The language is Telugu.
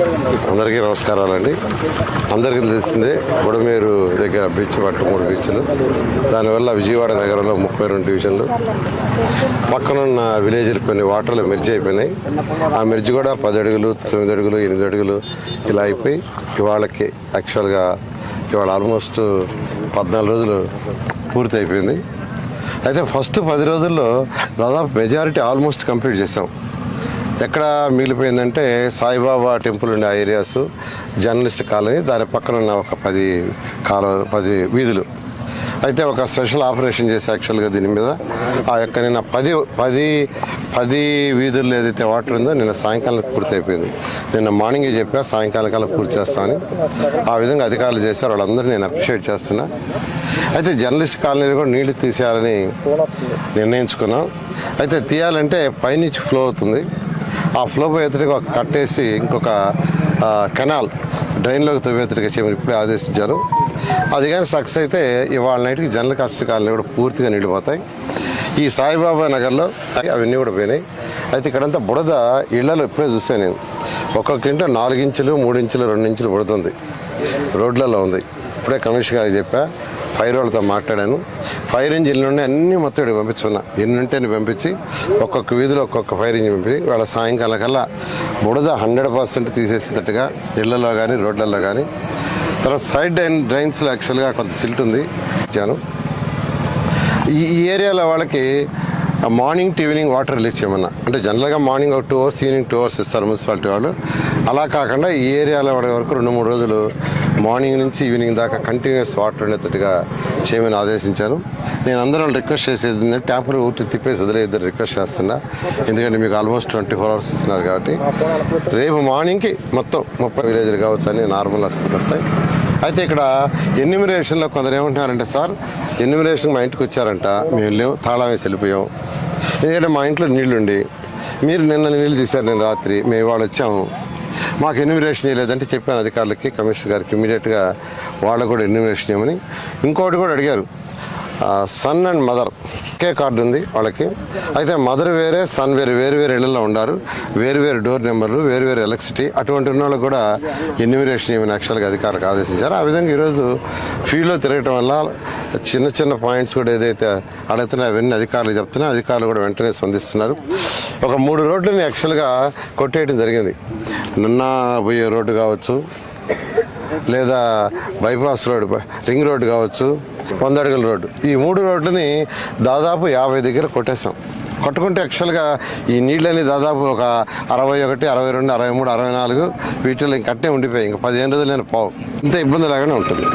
అందరికీ నమస్కారాలండి. అందరికీ తెలిసిందే బుడమేరు దగ్గర బీచ్ పట్టు మూడు బీచ్లు. దానివల్ల విజయవాడ నగరంలో ముప్పై రెండు డివిజన్లు. పక్కనున్న విలేజ్లు కొన్ని వాటర్లు మెర్జ్ అయిపోయినాయి. ఆ మెర్జ్ కూడా పది అడుగులు తొమ్మిది అడుగులు ఎనిమిది అడుగులు ఇలా అయిపోయి ఇవాళకి యాక్చువల్గా ఇవాళ ఆల్మోస్ట్ పద్నాలుగు రోజులు పూర్తి అయిపోయింది. అయితే ఫస్ట్ పది రోజుల్లో దాదాపు మెజారిటీ ఆల్మోస్ట్ కంప్లీట్ చేసాం. ఎక్కడ మిగిలిపోయిందంటే సాయిబాబా టెంపుల్ ఉండే ఆ ఏరియాస్ జర్నలిస్ట్ కాలనీ దాని పక్కన ఉన్న ఒక పది కాల పది వీధులు. అయితే ఒక స్పెషల్ ఆపరేషన్ చేసి యాక్చువల్గా దీని మీద. ఆ యొక్క నిన్న పది పది పది వీధుల్లో ఏదైతే వాటర్ ఉందో నిన్న సాయంకాలం పూర్తి అయిపోయింది నిన్న మార్నింగ్ చెప్పా సాయంకాలం కాలం పూర్తి చేస్తామని ఆ విధంగా అధికారులు చేశారు వాళ్ళందరూ నేను అప్రిషియేట్ చేస్తున్నా. అయితే జర్నలిస్ట్ కాలనీలో కూడా నీళ్ళు తీసేయాలని నిర్ణయించుకున్నాం. అయితే తీయాలంటే పైనుంచి ఫ్లో అవుతుంది. ఆ ఫ్లో పోయేతడికి ఒక కట్టేసి ఇంకొక కెనాల్ డ్రైన్లోకి తవ్వేతడికి చేయమని ఇప్పుడే ఆదేశించారు. అది కానీ సక్సెస్ అయితే ఇవాళ నైట్కి జనరల్ కష్టకాలని కూడా పూర్తిగా నిండిపోతాయి. ఈ సాయిబాబా నగర్లో అవన్నీ కూడా పోయినాయి. అయితే ఇక్కడంతా బుడద ఇళ్ళలో ఇప్పుడే చూసాను నేను. ఒక్కొక్క ఇంట్లో నాలుగు ఇంచులు మూడు ఇంచులు రెండు ఇంచులు బుడద ఉంది. రోడ్లలో ఉంది. ఇప్పుడే కమిషనర్ గారికి చెప్పా. ఫైర్ వాళ్ళతో మాట్లాడాను. ఫైర్ ఇంజిన్ నుండి అన్ని మొత్తం ఇక్కడికి పంపించుకున్నా. ఎన్ని ఉంటే పంపించి ఒక్కొక్క వీధిలో ఒక్కొక్క ఫైర్ ఇంజిన్ పంపించి వాళ్ళ సాయంకాలం కల్లా బుడద హండ్రెడ్ పర్సెంట్ తీసేసేటట్టుగా ఇళ్ళలో కానీ రోడ్లలో కానీ తర్వాత సైడ్ డ్రైన్ డ్రైన్స్లో యాక్చువల్గా కొంత సిల్ట్ ఉంది ఇచ్చాను. ఈ ఈ ఏరియాలో వాళ్ళకి morning to evening water release చేయమన్నా. అంటే జనరల్గా మార్నింగ్ ఒక two hours evening two hours ఇస్తారు మున్సిపాలిటీ వాళ్ళు. అలా కాకుండా ఈ ఏరియాలో వాడే వరకు రెండు మూడు రోజులు మార్నింగ్ నుంచి ఈవినింగ్ దాకా కంటిన్యూస్ వాటర్ ఉండేటట్టుగా చేయమని ఆదేశించాను నేను అందరం రిక్వెస్ట్ చేసేది ఏంటంటే ట్యాపులు ఊటి తిప్పేసి వదిలే ఇద్దరు రిక్వెస్ట్ చేస్తున్నా. ఎందుకంటే మీకు ఆల్మోస్ట్ ట్వంటీ ఫోర్ అవర్స్ ఇస్తున్నారు కాబట్టి. రేపు మార్నింగ్కి మొత్తం ముప్పై విలేజ్లు కావచ్చు అని నార్మల్ వస్తాయి. అయితే ఇక్కడ ఎన్యూమిరేషన్లో కొందరు ఏమంటున్నారంటే సార్ ఎన్యూమిరేషన్ మా ఇంటికి వచ్చారంట. మేము లేవు తాళం వేసి వెళ్ళిపోయాం. ఎందుకంటే మా ఇంట్లో నీళ్ళుండి. మీరు నిన్న నీళ్ళు తీశారు నేను రాత్రి. మేము ఇవాళ వచ్చాము. మాకు ఎన్యూమిరేషన్ చేయలేదంటే చెప్పాను అధికారులకి కమిషనర్ గారికి ఇమీడియట్గా వాళ్ళకు కూడా ఎన్యూమిరేషన్ చేయమని ఇంకోటి కూడా అడిగారు. సన్ అండ్ మదర్ ఒకే కార్డు ఉంది వాళ్ళకి. అయితే మదర్ వేరే సన్ వేరే వేరు వేరు ఇళ్ళలో ఉండారు. వేరు వేరు డోర్ నెంబర్లు వేరు వేరు ఎలక్ట్రిసిటీ అటువంటి ఉన్న వాళ్ళకి కూడా ఎన్యూమిరేషన్ ఏమైనా యాక్చువల్గా అధికారులకు ఆదేశించారు. ఆ విధంగా ఈరోజు ఫీల్డ్లో తిరగటం వల్ల చిన్న చిన్న పాయింట్స్ కూడా ఏదైతే అడుగుతున్నాయో అవన్నీ అధికారులు చెప్తున్నా అధికారులు కూడా వెంటనే స్పందిస్తున్నారు. ఒక మూడు రోడ్లని యాక్చువల్గా కొట్టేయడం జరిగింది. నిన్న పోయే రోడ్డు కావచ్చు లేదా బైపాస్ రోడ్ రింగ్ రోడ్ కావచ్చు వంద అడుగుల రోడ్డు. ఈ మూడు రోడ్లని దాదాపు యాభై దగ్గర కొట్టేశాం. కొట్టుకుంటే యాక్చువల్గా ఈ నీళ్ళని దాదాపు ఒక అరవై ఒకటి అరవై రెండు అరవై మూడు అరవై నాలుగు వీటిలో ఇంకట్టే ఉండిపోయాయి. ఇంకా పదిహేను రోజులు నేను పోవు. ఇంత ఇబ్బంది లాగానే ఉంటుంది.